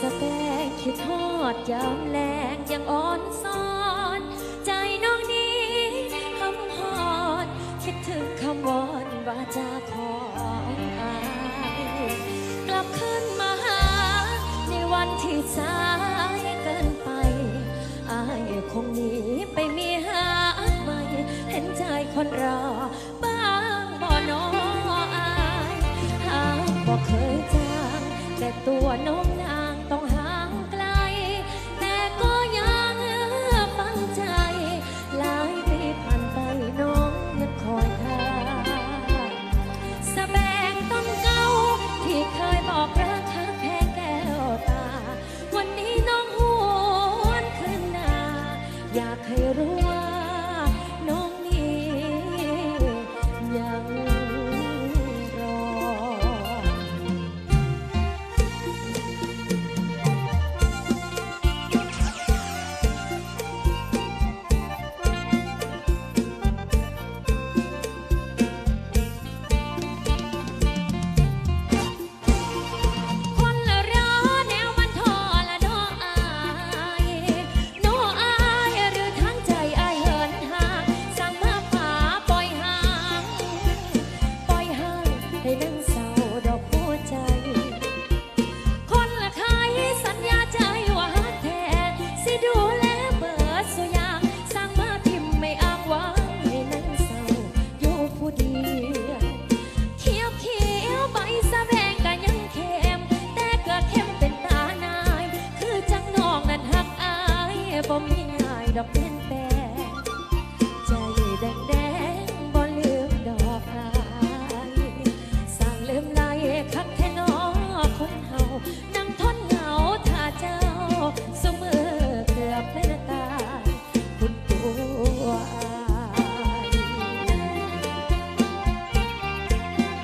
สแปงคิดทอดยามแรงยังอ่อนซ้อน ใจน้องนี้คำหอด คิดถึงคำวอนว่าจะของอายกลับขึ้นมาหาในวันที่สาย อยากให้รู้ว่าน้อง 이렇게